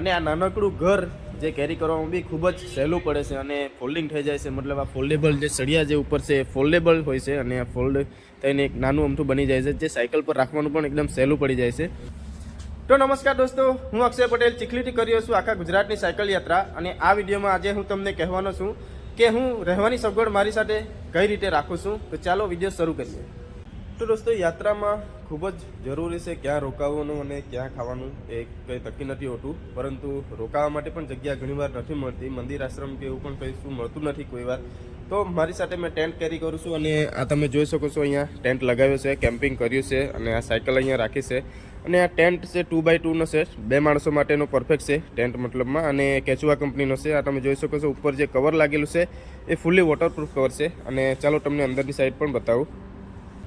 અને આ નાનકડું ઘર જે કેરી કરવામાં બી ખૂબ જ સહેલું પડે છે અને ફોલ્ડિંગ થઈ જાય છે. મતલબ આ ફોલ્ડેબલ જે સળિયા જે ઉપર છે એ ફોલ્ડેબલ હોય છે અને આ ફોલ્ડ થઈને એક નાનું અમથું બની જાય છે, જે સાયકલ પર રાખવાનું પણ એકદમ સહેલું પડી જાય છે. તો નમસ્કાર દોસ્તો, હું અક્ષય પટેલ ચીખલીથી કર્યો છું આખા ગુજરાતની સાયકલ યાત્રા અને આ વિડીયોમાં આજે હું તમને કહેવાનો છું કે હું રહેવાની સગવડ મારી સાથે કઈ રીતે રાખું છું. તો ચાલો વીડિયો શરૂ કરીએ. તો દોસ્તો યાત્રામાં ખૂબ જ જરૂરી છે ક્યાં રોકાવાનું અને ક્યાં ખાવાનું એ કંઈ નક્કી નથી હોતું. પરંતુ રોકાવા માટે પણ જગ્યા ઘણીવાર નથી મળતી. મંદિર આશ્રમ કે એવું પણ કંઈ મળતું નથી કોઈ વાર. તો મારી સાથે મેં ટેન્ટ કેરી કરું છું અને આ તમે જોઈ શકો છો અહીંયા ટેન્ટ લગાવ્યો છે, કેમ્પિંગ કર્યું છે અને આ સાયકલ અહીંયા રાખી છે. અને આ ટેન્ટ છે ટુ બાય ટુનો છે. બે માણસો માટેનો પરફેક્ટ છે ટેન્ટ મતલબમાં. અને કેચુઆ કંપનીનો છે. આ તમે જોઈ શકો છો ઉપર જે કવર લાગેલું છે એ ફૂલ્લી વોટરપ્રૂફ કવર છે. અને ચાલો તમને અંદરની સાઈડ પણ બતાવું.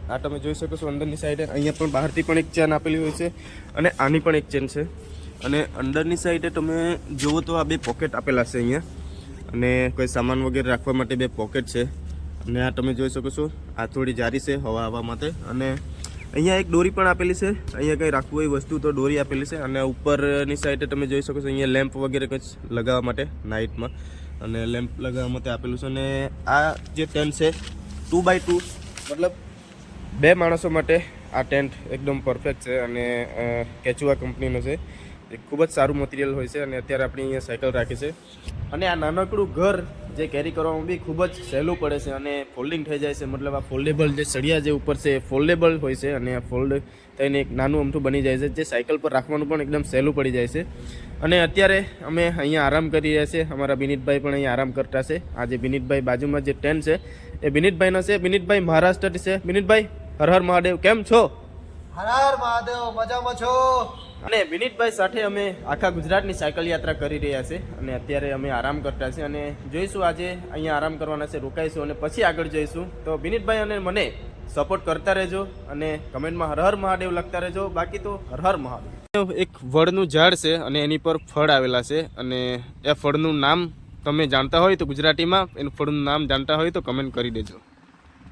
આ તમે જોઈ શકો છો અંદરની સાઈડે અહીંયા પણ બહારથી પણ એક ચેન આપેલી હોય છે અને આની પણ એક ચેન છે. અને અંદરની સાઈડે તમે જુઓ તો આ બે પોકેટ આપેલા છે અહીંયા. અને કોઈ સામાન વગેરે રાખવા માટે બે પોકેટ છે. અને આ તમે જોઈ શકો છો, આ થોડી જારી છે હવા હવા માટે. અને અહીંયા એક દોરી પણ આપેલી છે. અહીંયા કંઈ રાખવું હોય વસ્તુ તો દોરી આપેલી છે. અને ઉપરની સાઈડે તમે જોઈ શકો છો, અહીંયા લેમ્પ વગેરે કંઈ લગાવવા માટે નાઇટમાં. અને લેમ્પ લગાવવા માટે આપેલું છે. અને આ જે ટેન છે ટુ બાય ટુ મતલબ બે માણસો માટે આ ટેન્ટ એકદમ પરફેક્ટ છે અને કેચુઆ કંપનીનો છે. એ ખૂબ જ સારું મટીરિયલ હોય છે અને અત્યારે આપણે અહીંયા સાયકલ રાખી છે. અને આ નાનકડું ઘર જે કેરી કરવામાં બી ખૂબ જ સહેલું પડે છે અને ફોલ્ડિંગ થઈ જાય છે. મતલબ આ ફોલ્ડેબલ જે સળિયા જે ઉપર છે એ ફોલ્ડેબલ હોય છે અને આ ફોલ્ડ થઈને એક નાનું અમથું બની જાય છે. જે સાયકલ પર રાખવાનું પણ એકદમ સહેલું પડી જાય છે. અને અત્યારે અમે અહીંયા આરામ કરી રહ્યા છીએ. અમારા વિનીતભાઈ પણ અહીંયા આરામ કરતા છે. આ જે વિનીતભાઈ બાજુમાં જે ટેન્ટ છે એ વિનીતભાઈનો છે. વિનીતભાઈ મહારાષ્ટ્રથી છે. વિનીતભાઈ? હર હર મહાદેવ કેમ છો? હર હર મહાદેવ મજામાં છો? અને વિનીતભાઈ સાથે અમે આખા ગુજરાતની સાયકલ યાત્રા કરી રહ્યા છે અને અત્યારે અમે આરામ કરતા છે અને જોઈશું આજે અહીંયા આરામ કરવાના છે રોકાઈશું અને પછી આગળ જઈશું. તો વિનીતભાઈ અને મને સપોર્ટ કરતા રહેજો અને કમેન્ટમાં હર હર મહાદેવ લખતા રહેજો. બાકી તો હર હર મહાદેવ. એક વડનું ઝાડ છે અને એની પર ફળ આવેલા છે અને એ ફળનું નામ તમે જાણતા હોય તો ગુજરાતીમાં એનું ફળનું નામ જાણતા હોય તો કમેન્ટ કરી દેજો.